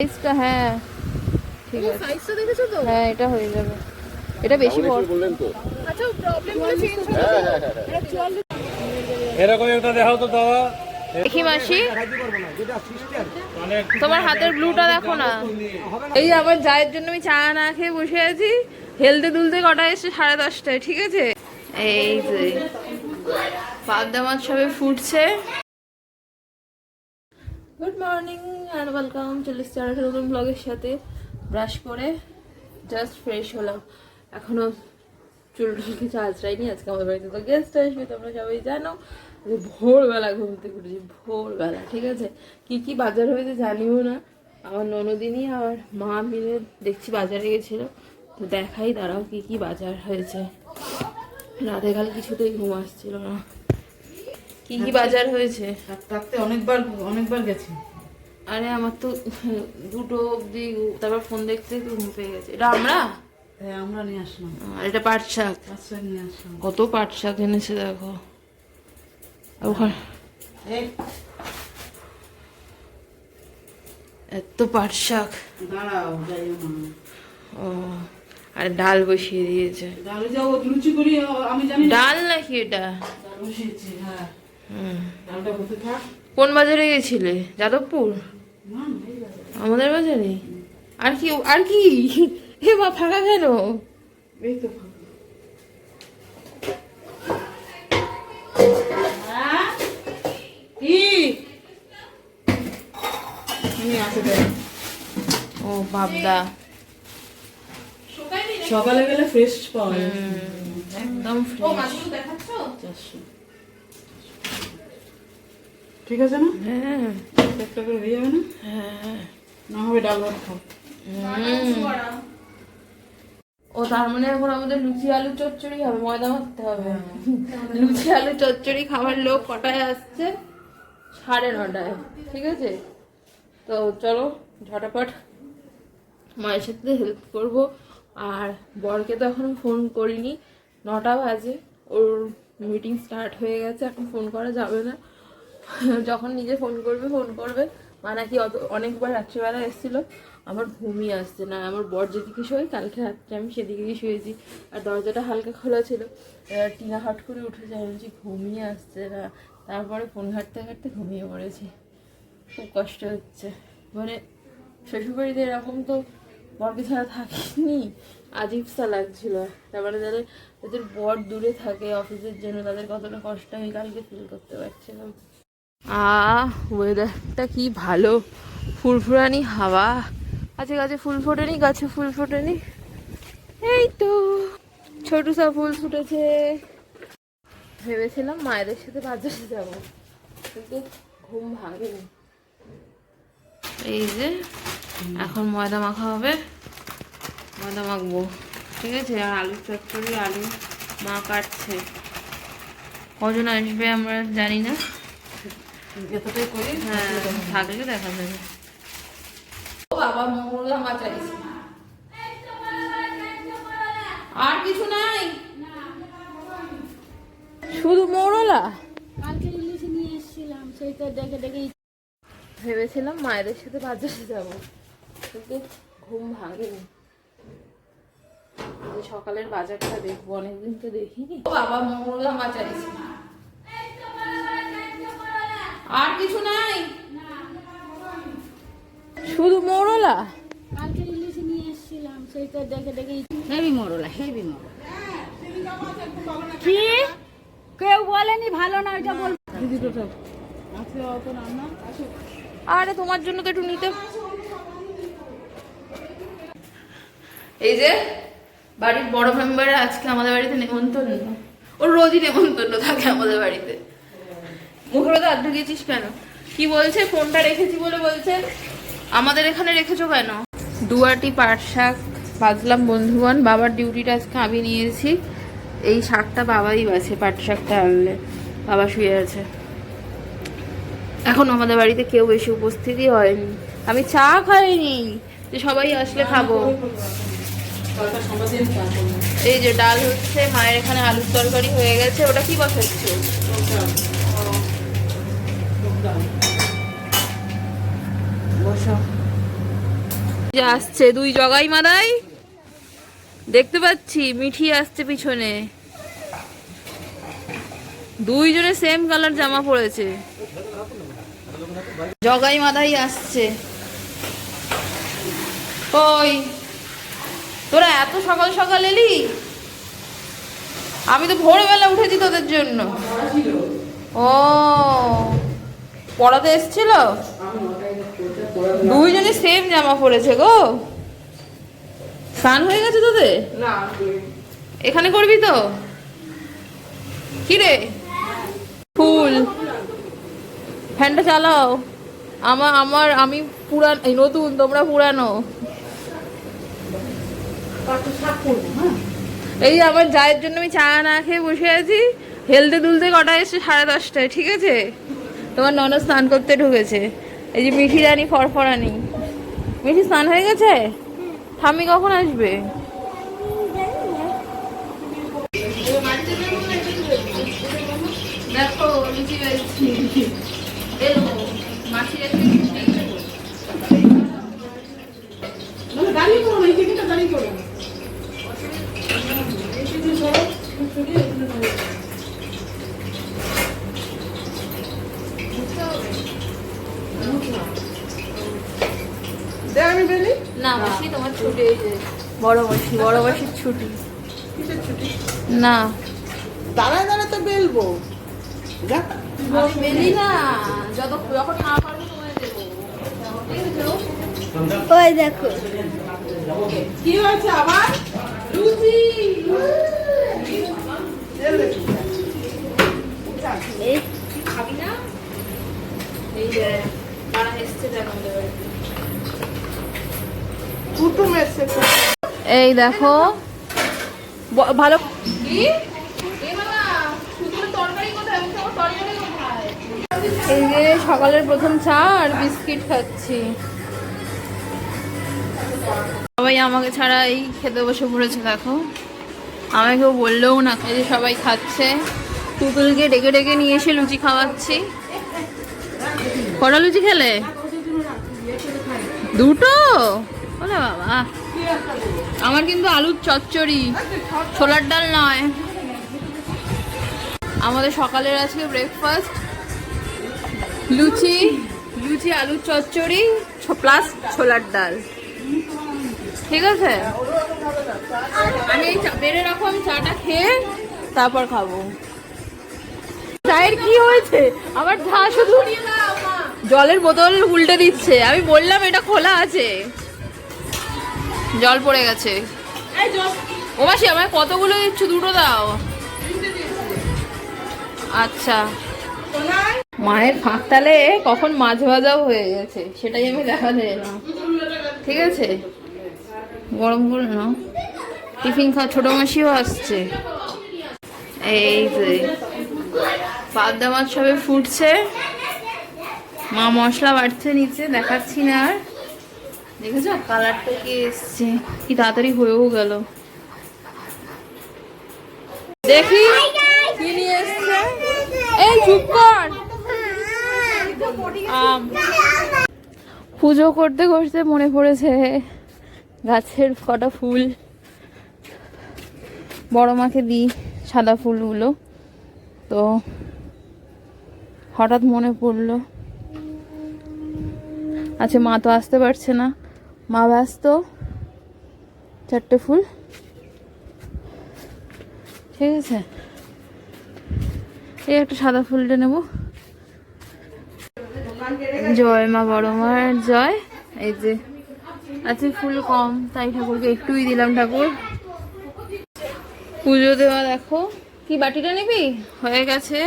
সাইজটা হ্যাঁ ঠিক আছে। সাইজটা দেখেছ তো? হ্যাঁ এটা হয়ে যাবে। এটা বেশি বড়। বললেন তো? আচ্ছা প্রবলেম হলে চেঞ্জ এরকম একটা দেখাও তো দাদা। দেখি মাসি। তোমার হাতের ব্লুটা দেখো না। এই যে আমার জায়ের জন্য আমি চা না খেয়ে বসে আছি। হেলতে দুলতে কটা এসছে? সাড়ে দশটায় ঠিক আছে? এই যে পাবদা মাছ সবে ফুটছে। গুড মর্নিং অ্যান্ড ওয়েলকাম চলে এসছি আর নতুন ব্লগের সাথে ব্রাশ করে জাস্ট ফ্রেশ হলাম। এখনও চুল টুল কিছু আঁচড়াইনি, আজকে আমাদের বাড়িতে তো গেস্ট আসবে, তোমরা সবাই জানো। ভোরবেলা ঘুম থেকে উঠেছি, ভোরবেলা, ঠিক আছে? কি কি বাজার হয়েছে জানিও না। আমার ননদিনই আর মা মিলে দেখছি বাজারে গেছিল, তো দেখাই দাঁড়াও কি কি বাজার হয়েছে। রাতে কাল কিছুতেই ঘুম আসছিল না। কি কি বাজার হয়েছে? থাকতে অনেকবার অনেকবার গেছি। আরে আমার তো দুটো অবধি তারপর ফোন দেখতে ঘুম পেয়ে গেছে। এটা আমরা? হ্যাঁ আমরা নিয়ে আসলাম। আর এটা পাট শাক। নিয়ে আসলাম। কত পাট শাক এনেছে দেখো। ওখানে এই। এত পাট শাক। দাঁড়াও ও আর ডাল বসিয়ে দিয়েছে। ডালে যাও লুচি করি আমি জানি না। ডাল নাকি এটা? ডাল বসিয়েছি হ্যাঁ। কোন বাজারে গেছিলে? যাদবপুর। আমাদের বাজারে? আর কি আর কি? হে মা ফাঁকা কেন। ও বাবদা সকালে গেলে ফ্রেশ পাওয়া যায়। একদম ফ্রেশ চারশো। ঠিক আছে না? হ্যাঁ। একটা করে হয়ে যাবে না? হ্যাঁ। না হবে ডাল ভাত খাও। ও তার মানে এখন আমাদের লুচি আলু চচ্চড়ি হবে ময়দা মাখতে হবে লুচি আলু চচ্চড়ি খাবার লোক কটায় আসছে? সাড়ে নটায় ঠিক আছে? তো চলো ঝটাপট। মায়ের সাথে হেল্প করব। আর বরকে তো এখন ফোন করিনি। নটা বাজে ওর মিটিং স্টার্ট হয়ে গেছে এখন ফোন করা যাবে না। যখন নিজে ফোন করবে ফোন করবে। মা নাকি অত, অনেকবার রাত্রিবেলা এসেছিল। আমার ঘুমিয়ে আসছে না। আমার বর যেদিকে শোয়, কালকে রাত্রে আমি সেদিকেই শুয়েছি। আর দরজাটা হালকা খোলা ছিল। এবার টিনা হট করে উঠে যায়। বলছি ঘুমিয়ে আসছে না। তারপরে ফোন ঘাটতে ঘাটতে ঘুমিয়ে পড়েছি। খুব কষ্ট হচ্ছে। মানে শ্বশুরবাড়িতে এরকম তো বরকে ছাড়া থাকিনি। আজিবসা লাগছিল তারপরে যাদের যাদের বর দূরে থাকে অফিসের জন্য, তাদের কতটা কষ্ট আমি কালকে ফিল করতে পারছিলাম। আহ ওয়েদারটা কি ভালো। ফুরফুরানি হাওয়া। গাছে গাছে ফুল ফোটেনি, গাছে ফুল ফোটেনি। এই তো, ছোট সা ফুল ফুটেছে। ভেবেছিলাম মায়েদের সাথে বাজারে যাব। ঘুম ভাঙেনি। এই যে, এখন ময়দা মাখা হবে। ময়দা মাখবো। ঠিক আছে, আর আলু চচ্চড়ি আলু মা কাটছে। কজন আসবে আমরা জানি না। যতটাই করি হ্যাঁ থাকলে দেখা যাবে। বাবা মোরলা মাছ আইছে আর কিছু নাই? শুধু মোরলা? কালকে ইলিশ নিয়ে এসেছিলাম সেইটা দেখে দেখে ভেবেছিলাম মায়েদের সাথে বাজারে যাব। কিন্তু ঘুম ভাঙেনি। সকালের বাজারটা দেখব অনেকদিন তো দেখিনি। ও বাবা মোরলা মাছ আইছে আর কিছু নাই? শুধু মোরলা? কালকে ইলিশ নিয়ে এসেছিলাম সেইটা দেখে দেখে হেভি মরলা হেভি মরলা। কি? কেউ বলেনি ভালো না ওইটা বল আছে অত রান্না? আরে তোমার জন্য তো একটু নিতে এই যে বাড়ির বড় মেম্বার আজকে আমাদের বাড়িতে নেমন্তন্ন। ওর রোজই নেমন্তন্ন থাকে আমাদের বাড়িতে। মুখের হাত ঢুকিয়েছিস কেন? কি বলছে? ফোনটা রেখেছি বলে বলছে। আমাদের এখানে রেখেছো কেন? দুয়াটি পাট শাক। বাজলাম বন্ধুগণ বাবার ডিউটিটা আজকে আমি নিয়েছি। এই শাকটা বাবাই বাছে পাট শাকটা আনলে। বাবা শুয়ে আছে। এখন আমাদের বাড়িতে কেউ বেশি উপস্থিতি হয়নি। আমি চা খাইনি। যে সবাই আসলে খাব। এই যে ডাল হচ্ছে মায়ের এখানে আলুর তরকারি হয়ে গেছে। ওটা কি বসাচ্ছে? আসছে দুই জগাই মাদাই। দেখতে পাচ্ছি, মিঠি আসছে পিছনে। দুইজনে সেম কালার জামা পড়েছে জগাই মাদাই আসছে। ওই, তোরা এত সকাল সকাল এলি? আমি তো ভোরবেলা উঠেছি তোদের জন্য। ও, পড়াতে এসছিল? দুইজনে সেম জামা পরেছে গো। স্নান হয়ে গেছে তোদের? না এখানে করবি তো? কি রে ফুল। ফ্যানটা চালাও। আমার আমার আমি পুরান এই নতুন তোমরা পুরানো। হ্যাঁ? এই আমার জায়ের জন্য আমি চা না খেয়ে বসে আছি। হেলতে দুলতে কটা এসে সাড়ে দশটায় ঠিক আছে? তোমার ননদ স্নান করতে ঢুকেছে। এই যে মিঠি রানী ফরফরানি মিঠি স্নান হয়ে গেছে? ঠাম্মি কখন আসবে করো না এই টিফিনটা দাঁড়িয়ে করো দে আমি বেলি? না মাসি তোমার ছুটি বড় মাসি বড় মাসির ছুটি। কিসের ছুটি? না। দাঁড়ায় দাঁড়ায় তো বেলবো। বেলি না। যত যখন না পারব তোমায় দেবো। ওই দেখো। কি হয়েছে আবার? লুচি। এই। খাবি না? এই যে তারা এসছে জানো আমাদের বাড়িতে এই দেখো। ভালো? এই যে সকালের প্রথম চা আর বিস্কিট খাচ্ছি। সবাই আমাকে ছাড়া এই খেতে বসে পড়েছে দেখো। আমাকে কেউ বললেও না এই যে সবাই খাচ্ছে। তুতুলকে ডেকে ডেকে নিয়ে এসে লুচি খাওয়াচ্ছি। কটা লুচি খেলে? দুটো? বলে বাবা? আমার কিন্তু আলুর চচ্চড়ি ছোলার ডাল নয়। আমাদের সকালের আজকে ব্রেকফাস্ট লুচি লুচি আলুর চচ্চড়ি প্লাস ছোলার ডাল। ঠিক আছে? আমি বেড়ে রাখো আমি চাটা খেয়ে তারপর খাব। চায়ের কি হয়েছে? আমার ধা শুধু জলের বোতল উল্টে দিচ্ছে। আমি বললাম এটা খোলা আছে। জল পড়ে গেছে। ও মাসি আমায় কতগুলো দিচ্ছ? দুটো দাও। আচ্ছা। মায়ের ফাঁক ফাঁকতালে কখন মাছ ভাজাও হয়ে গেছে সেটাই আমি দেখাতে এলাম। ঠিক আছে? গরম করে না টিফিন খা ছোট মাসিও আসছে। এই যে পাবদা মাছ সবে ফুটছে। মা মশলা বাড়ছে নিচে দেখাচ্ছি না আর। দেখেছ কালারটা কি এসছে কি তাড়াতাড়ি হয়েও গেল দেখি কি নিয়ে এসছে এই চুপ কর আম পুজো করতে করতে মনে পড়েছে গাছের কটা ফুল। বড় মাকে দিই সাদা ফুলগুলো। তো হঠাৎ মনে পড়ল। আচ্ছা মা তো আসতে পারছে না। মা ব্যস্ত, চারটে ফুল। ঠিক আছে। এই একটা সাদা ফুলটা নেব। জয় মা বড় মার জয়। এই যে, আছে ফুল কম, তাই ঠাকুরকে একটুই দিলাম ঠাকুর। পুজো দেওয়া দেখো। কি বাটিটা নিবি? হয়ে গেছে।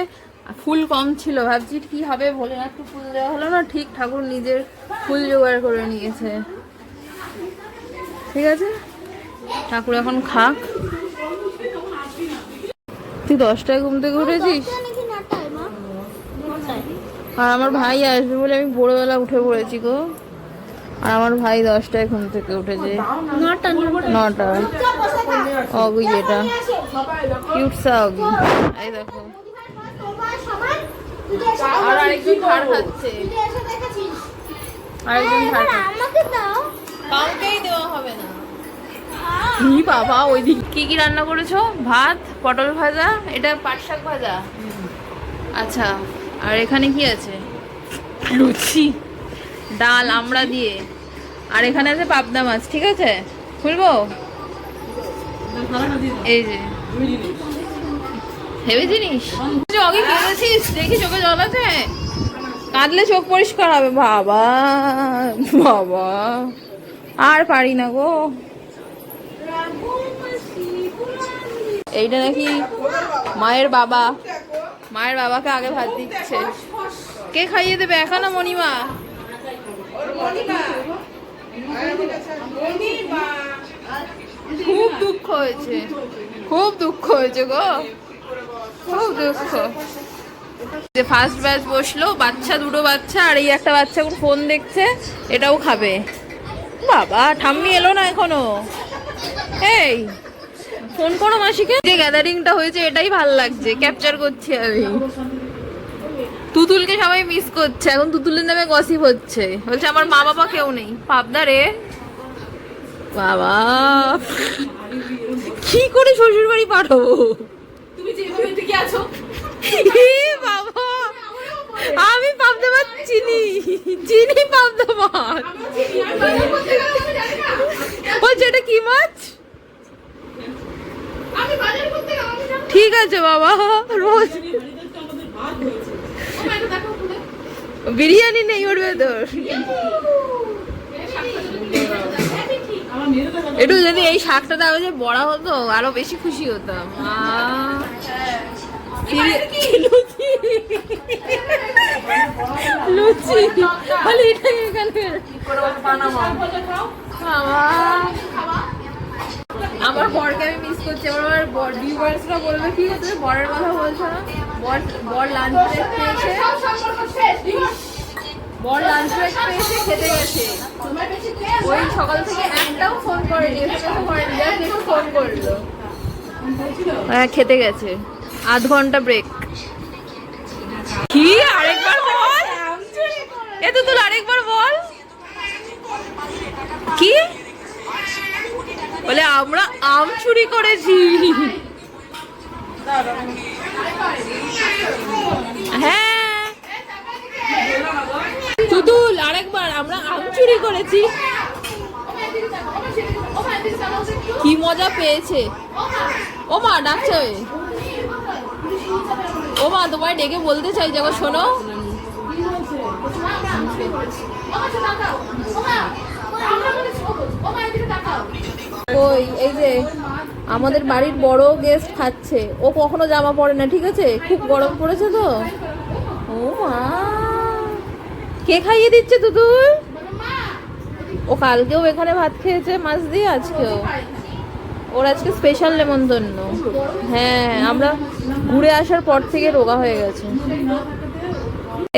ফুল কম ছিল, ভাবছি কি হবে ভোলেনাথকে ফুল দেওয়া হলো না, ঠিক ঠাকুর নিজের ফুল জোগাড় করে নিয়েছে। ঠিক আছে? ঠাকুর এখন খাক। তুই দশটায় ঘুম থেকে উঠেছিস? আর আমার ভাই আসবে বলে আমি ভোরবেলা উঠে পড়েছি গো। আর আমার ভাই দশটায় ঘুম থেকে উঠেছে। নটা। নটা অগি এটা কিউট সা অগি। এই দেখো। আর আরেকজন ধার খাচ্ছে। আরেকজন ধার খাচ্ছে। আমাকে দাও কাউকে কি বাবা ওই দিক কি কি রান্না করেছ? ভাত পটল ভাজা এটা পাট শাক ভাজা? আচ্ছা আর এখানে কি আছে? লুচি। ডাল আমড়া দিয়ে। আর এখানে আছে পাবদা মাছ ঠিক আছে? খুলবো? এই যে। হেভি জিনিস? জগে কেঁদেছিস? দেখি চোখে জল আছে? কাঁদলে চোখ পরিষ্কার হবে। বাবা বাবা। আর পারি না গো। এইটা নাকি মায়ের বাবা। মায়ের বাবাকে আগে ভাত দিচ্ছে। কে খাইয়ে দেবে? একা না মণিমা? খুব দুঃখ হয়েছে। খুব দুঃখ হয়েছে গো। খুব দুঃখ। যে ফার্স্ট ব্যাচ বসল, বাচ্চা, দুটো বাচ্চা, আর এই একটা বাচ্চা এখন ফোন দেখছে, এটাও খাবে। বাবা ঠাম্মি এলো না এখনও? এই ফোন করো মাসিকে। যে গ্যাদারিংটা হয়েছে এটাই ভালো লাগছে। ক্যাপচার করছি আমি। তুতুলকে সবাই মিস করছে। এখন তুতুলের নামে গসিপ হচ্ছে। বলছে আমার মা বাবা কেউ নেই। পাবদা রে। বাবা। কি করে শ্বশুর বাড়ি পাঠাবো এ বাবা। আমি পাবদা মাছ চিনি। চিনি পাবদা মাছ বলছে এটা কি মাছ? ঠিক আছে বাবা রোজ। বিরিয়ানি নেই ওর ভেতর। একটু যদি এই শাকটা তাহলে যে বড়া হতো আরও বেশি খুশি হতাম। লুচি। বলে এটা এখানে আমার বরকে আমি মিস করছি। আমার বর ভিউয়ার্সরা বলবে, কি হচ্ছে বরের কথা বলছো না? বর বর লাঞ্চ ব্রেক পেয়েছে। বর লাঞ্চ ব্রেক পেয়েছে, খেতে গেছে। ওই সকাল থেকে একটাও ফোন করেনি এসএমএসও করেনি জাস্ট ফোন করল। হ্যাঁ খেতে গেছে। আধ ঘণ্টা ব্রেক কি? আরেকবার বল। এ তো তুই আরেকবার বল। কি? বলে আমরা আম চুরি করেছি। হ্যাঁ। তুতুল, আরেকবার, আমরা আম চুরি করেছি। কি মজা পেয়েছে। ও মা ডাকছে। ও মা, তোমায় ডেকে বলতে চাই যাব শোনো। ওই, এই যে আমাদের বাড়ির বড় গেস্ট খাচ্ছে। ও কখনো জামা পরে না, ঠিক আছে? খুব গরম পড়েছে তো। ও মা। কে খাইয়ে দিচ্ছে তুতুল? ও কালকেও এখানে ভাত খেয়েছে মাছ দিয়ে, আজকেও। ওর আজকে স্পেশাল নেমন্তন্ন হ্যাঁ আমরা ঘুরে আসার পর থেকে রোগা হয়ে গেছে।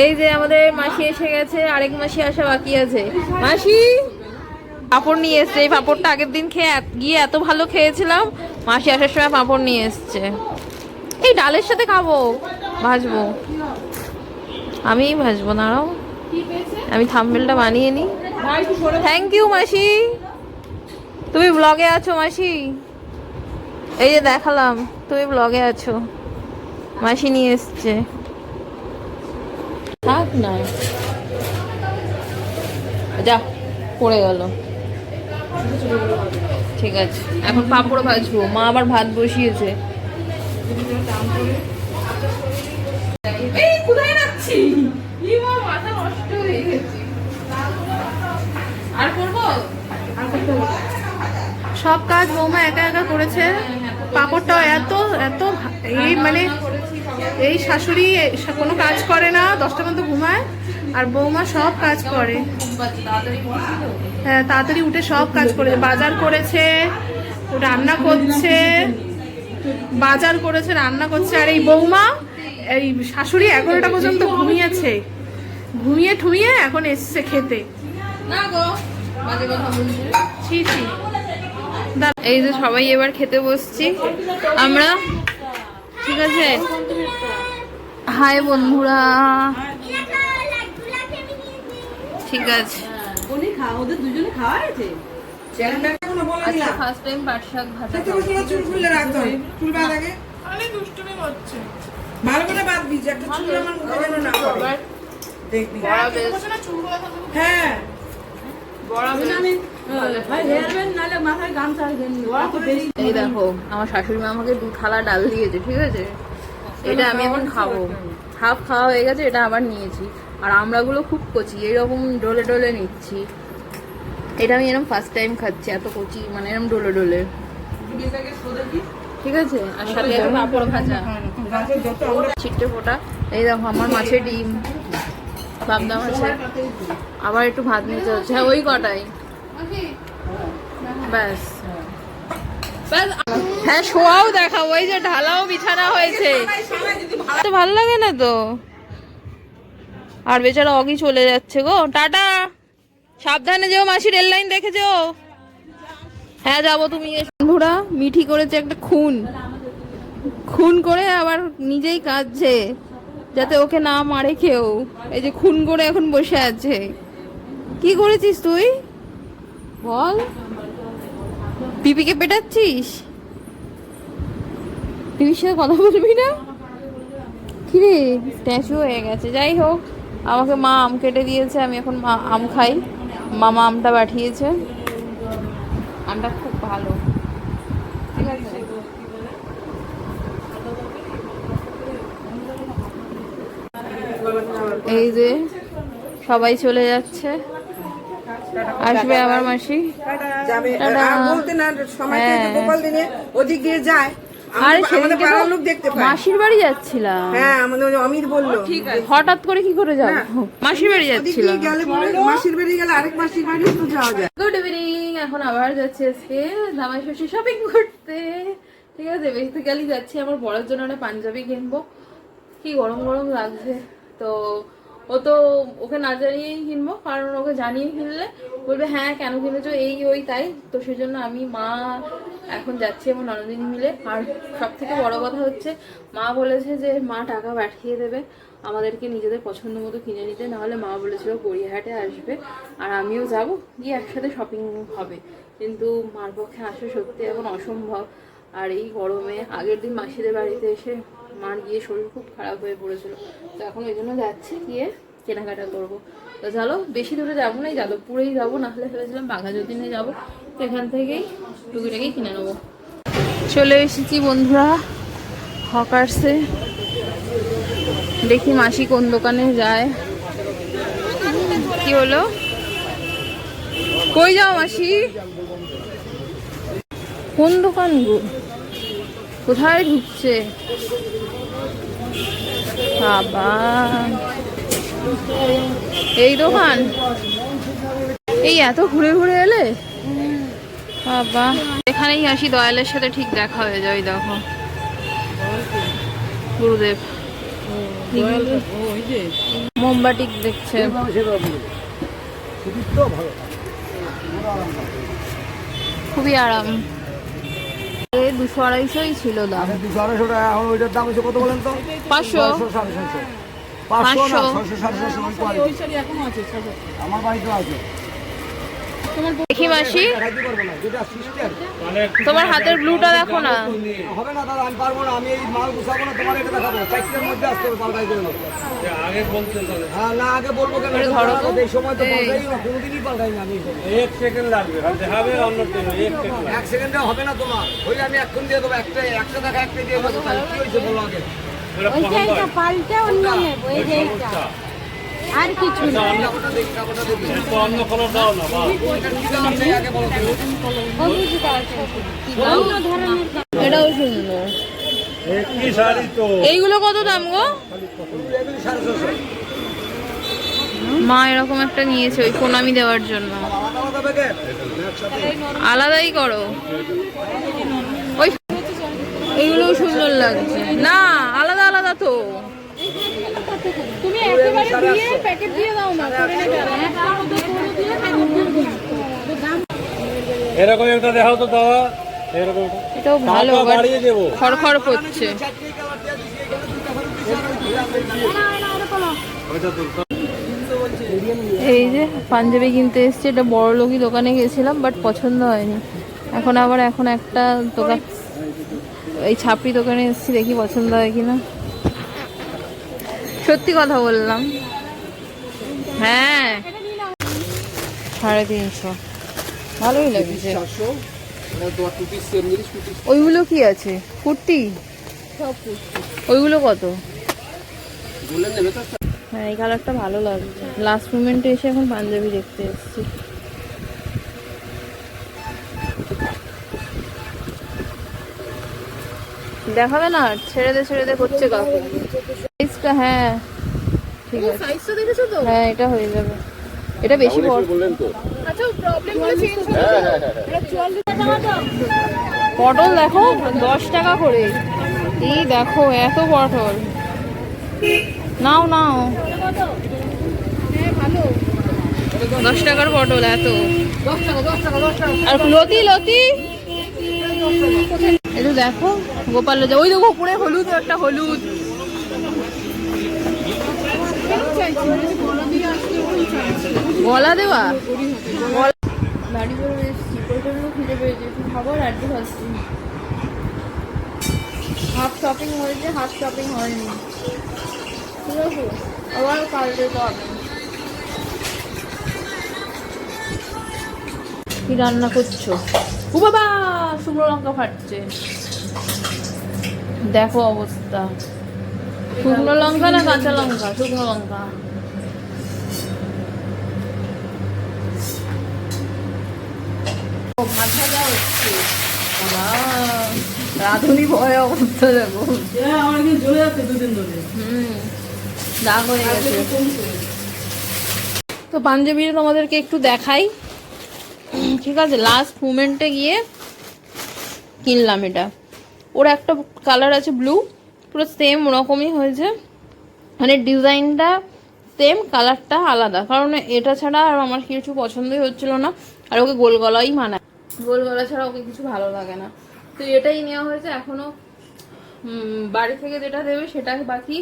এই যে আমাদের মাসি এসে গেছে, আরেক মাসি আসা বাকি আছে। মাসি, পাঁপড় নিয়ে এসছে। এই পাঁপড়টা আগের দিন খেয়ে গিয়ে এত ভালো খেয়েছিলাম, মাসি আসার সময় পাঁপড় নিয়ে এসছে। এই ডালের সাথে খাব, ভাজবো। আমি ভাজবো, দাঁড়াও। আমি থাম্বেলটা বানিয়ে নিই। থ্যাংক ইউ মাসি। তুমি ব্লগে আছো, মাসি? এই যে দেখালাম তুমি ব্লগে আছো। মাসি নিয়ে এসছে। থাক না। যা পড়ে গেল। ঠিক আছে। এখন পাঁপড় ভাজবো। মা আবার ভাত বসিয়েছে। এই কোথায় রাখছি মাথা নষ্ট হয়ে গেছে। আর করব? সব কাজ বৌমা একা একা করেছে? পাপড়টাও এত এত এই মানে এই শাশুড়ি কোনো কাজ করে না দশটা পর্যন্ত ঘুমায় আর বৌমা সব কাজ করে। হ্যাঁ তাড়াতাড়ি উঠে সব কাজ করে বাজার করেছে রান্না করছে বাজার করেছে রান্না করছে আর এই বৌমা এই শাশুড়ি এগারোটা পর্যন্ত ঘুমিয়েছে। ঘুমিয়ে ঠুমিয়ে এখন এসছে খেতে। না গো ছি ছি। এই যে সবাই এবার খেতে বসছি। আমরা ঠিক আছে? হাই বন্ধুরা। ঠিক আছে। উনি খাওয়া ওদের দুজনে খাওয়া হয়েছে? আজকে ফার্স্ট টাইম পাট শাক ভাজা চুল রাখতে হবে। চুল বাঁধ আগে। ভালো করে বাঁধবি, যে একটা চুল আমার মুখে যেন না দেখবি। হ্যাঁ। এই দেখো আমার শাশুড়ি মা আমাকে দু থালা ডাল দিয়েছে ঠিক আছে? এটা আমি এখন খাব। হাফ খাওয়া হয়ে গেছে এটা আবার নিয়েছি। আর আমড়াগুলো খুব কচি এইরকম ডোলে ডোলে নিচ্ছি। এটা আমি এরকম ফার্স্ট টাইম খাচ্ছি এত কচি মানে এরকম ডলে ডলে। ঠিক আছে? আর সাথে পাঁপড় ভাজা। গাছের যত আমরা ছিটে ফোটা। এই দেখো আমার মাছের ডিম। আবার একটু ভাত নিতে হচ্ছে। হ্যাঁ ওই কটাই। ব্যাস। হ্যাঁ শোয়াও দেখাও। ওই যে ঢালাও বিছানা হয়েছে। ভালো লাগে না তো? আর বেচারা অগি চলে যাচ্ছে গো। টাটা। সাবধানে যেও মাসি, রেল লাইন দেখে যেও। হ্যাঁ যাব তুমি বন্ধুরা, মিঠি করেছে একটা খুন। খুন করে আবার নিজেই কাঁদছে। যাতে ওকে না মারে কেউ। এই যে খুন করে এখন বসে আছে। কি করেছিস তুই? বল। পিপিকে পেটাচ্ছিস? পিপির সাথে কথা বলবি না? কিরে, স্ট্যাচু হয়ে গেছে। যাই হোক, আমাকে মা আম কেটে দিয়েছে, আমি এখন মা আম খাই। মামা আমটা পাঠিয়েছে। আমটা খুব ভালো ঠিক আছে এই যে সবাই চলে যাচ্ছে। আসবে আমার মাসি। যাবে। টাটা। আর বলতে না সময় হ্যাঁ। মাসির বাড়ি যাচ্ছিলাম। হ্যাঁ অমিত বলল। হঠাৎ করে কি করে যাব? মাসির বাড়ি যাচ্ছিলাম। গেলে মাসির বাড়ি গেলে আরেক মাসির বাড়ি তো যাওয়া যায়। গুড ইভিনিং এখন আবার যাচ্ছি আজকে জামাই ষষ্ঠী শপিং করতে। ঠিক আছে বেসিক্যালি যাচ্ছি। আমার বড়ের জন্য একটা পাঞ্জাবি কিনবো। কি গরম গরম লাগছে। তো ও তো ওকে না জানিয়েই কিনবো, কারণ ওকে জানিয়ে কিনলে বলবে হ্যাঁ কেন কিনেছো? এই, ওই, তাই। তো সেই জন্য আমি, মা এখন যাচ্ছি এবং ননদিনী মিলে। আর সব থেকে বড় কথা হচ্ছে, মা বলেছে যে, মা, টাকা পাঠিয়ে দেবে আমাদেরকে নিজেদের পছন্দ মতো কিনে নিতে, নাহলে মা বলেছিল গড়িয়াহাটে আসবে আর আমিও যাব, গিয়ে একসাথে শপিং হবে। কিন্তু মার পক্ষে আসা সত্যি এখন অসম্ভব। আর এই গরমে আগের দিন মাসিদের বাড়িতে এসে মার গিয়ে শরীর খুব খারাপ হয়ে পড়েছিল। তো এখন ওই জন্য যাচ্ছি, গিয়ে কেনাকাটা করব। তো চলো, বেশি দূরে যাব না যাদবপুরেই যাব না নাহলে ভেবেছিলাম বাঘাযতীনে যাব। তো এখান থেকেই টুকিটাকেই কিনে নেব। চলে এসেছি বন্ধুরা, হকার্সে। দেখি মাসি কোন দোকানে যায়। কি হলো? কই যাও মাসি? কোন দোকান গো? কোথায় ঢুকছে? বাবা। এই দোকান? এই এত ঘুরে ঘুরে এলে? বাবা। এখানেই আসি, দয়ালের সাথে ঠিক দেখা হয়ে যায় দেখো। গুরুদেব। মোমবাটি দেখছে। খুবই আরাম। দুশো আড়াইশোই ছিল দাম। দুশো আড়াইশো টাকা এখন ওইটার দাম হচ্ছে কত বলেন তো? পাঁচশো। সাড়ে ছশো পাঁচশো না ছশো সাড়ে ছশো আমার বাড়িতে আছে। দেখি মাসি তোমার হাতের ব্লুটা দেখো না। হবে না দাদা আমি পারব না আমি এই মাল গুছাবো না তোমার এটা দেখাবো। মধ্যে আসতে হবে পাল্টাই দেবো। আগে বলতে হ্যাঁ না আগে বলব কেন? ধরো তো। এই সময় তো পাল্টাই না কোনোদিনই পাল্টাই না আমি এক সেকেন্ড লাগবে আর দেখাবে অন্য এক সেকেন্ড এক সেকেন্ডে হবে না তোমার। ওই আমি এখন দিয়ে দেবো একটা একটা দেখা একটা দিয়ে দেবো কি হয়েছে বলো আগে? ওইটা পাল্টে অন্য নেব এই যে এইটা। আর কিছু এটাও সুন্দর। এইগুলো কত দাম গো? মা এরকম একটা নিয়েছে ওই প্রণামি দেওয়ার জন্য। আলাদাই করো। ওই এইগুলো সুন্দর লাগছে। না, আলাদা আলাদা তো। তুমি একেবারে প্যাকেট দিয়ে দাও না করে নেবে। একটা মতো করে দিয়ে প্যাকেট দিয়ে দাও এরকম একটা দেখাও তো দাদা এরকম এটাও ভালো বাড়িয়ে দেবো। খড়খড় করছে। এই যে পাঞ্জাবি কিনতে এসেছি এটা বড় লোকই দোকানে গেছিলাম বাট পছন্দ হয়নি। এখন আবার এখন একটা দোকান এই ছাপড়ি দোকানে এসেছি দেখি পছন্দ হয় কিনা। সত্যি কথা বললাম। হ্যাঁ। সাড়ে তিনশো। ভালোই লাগছে। ওইগুলো কি আছে? কুর্তি? ওইগুলো কত? হ্যাঁ এই কালারটা ভালো লাগছে। লাস্ট মোমেন্টে এসে এখন পাঞ্জাবি দেখতে এসেছি। দেখাবে না? ছেড়ে দে ছেড়ে দে করছে কাকু হ্যাঁ। ঠিক আছে। সাইজটা দেখেছ তো? হ্যাঁ এটা হয়ে যাবে। এটা বেশি বড়। আচ্ছা প্রবলেম হলে চেঞ্জ এটা চুয়াল্লিশ টাকা দাম পটল দেখো দশ টাকা করে। এই দেখো এত পটল। নাও নাও। হ্যাঁ ভালো দশ টাকার পটল এত। আর লতি লতি। একটু দেখো গোপাল ওই দেখো উপরে হলুদ একটা হলুদ চাইছি মানে গলা দেওয়া? বাড়ি করে এসেছি প্রচণ্ড পেয়েছে একটু খাবার খাচ্ছি হাফ শপিং হয়েছে হাফ শপিং হয়নি। ঠিক আছে? আবার কাল যেতে হবে। কি রান্না করছ? ও বাবা শুকনো লঙ্কা ফাটছে। দেখো অবস্থা। শুকনো লঙ্কা না কাঁচা লঙ্কা? শুকনো লঙ্কা ও ভাত তো পাঞ্জাবিটা তোমাদেরকে একটু দেখাই। ঠিক আছে লাস্ট মুমেন্টে গিয়ে কিনলাম এটা। ওর একটা কালার আছে ব্লু পুরো সেম ওরকমই হয়েছে। মানে ডিজাইনটা সেম কালারটা আলাদা। কারণ এটা ছাড়া আর আমার কিছু পছন্দই হচ্ছিল না। আর ওকে গোল গলাই মানায়। গোল গলা ছাড়া ওকে কিছু ভালো লাগে না। তো এটাই নেওয়া হয়েছে এখনও। বাড়ি থেকে যেটা দেবে সেটা বাকি।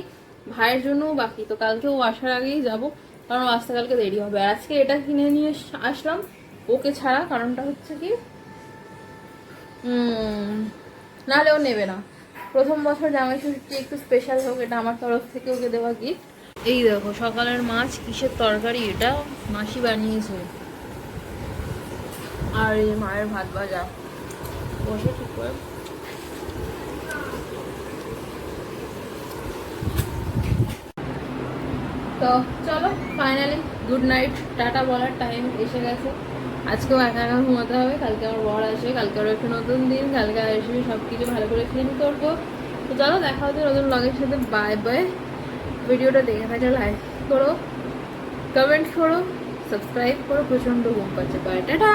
ভাইয়ের জন্যও বাকি। তো কালকে ও আসার আগেই যাব। কারণ আসতে কালকে দেরি হবে। আর আজকে এটা কিনে নিয়ে আসলাম। ওকে ছাড়া কারণটা হচ্ছে কি নাহলে ও নেবে না। প্রথম বছর জামাই ষষ্ঠী একটু স্পেশাল হোক এটা আমার তরফ থেকে ওকে দেওয়া গিফট এই দেখো সকালের মাছ কিসের তরকারি এটা? মাসি বানিয়েছে। আর এই মায়ের ভাত ভাজা। বসে ঠিক করে। তো চলো ফাইনালি গুড নাইট টাটা বলার টাইম এসে গেছে। আজকেও একা একা ঘুমাতে হবে, কালকে আমার বর আসবে, কালকে আরও একটা নতুন দিন, কালকে আসবে সব কিছু ভালো করে ক্লিন করব। তো চলো, দেখা হচ্ছে নতুন ব্লগের সাথে বাই বাই ভিডিওটা দেখে থাকলে লাইক করো কমেন্ট করো সাবস্ক্রাইব করো, প্রচণ্ড ঘুম পাচ্ছে। Bye tata!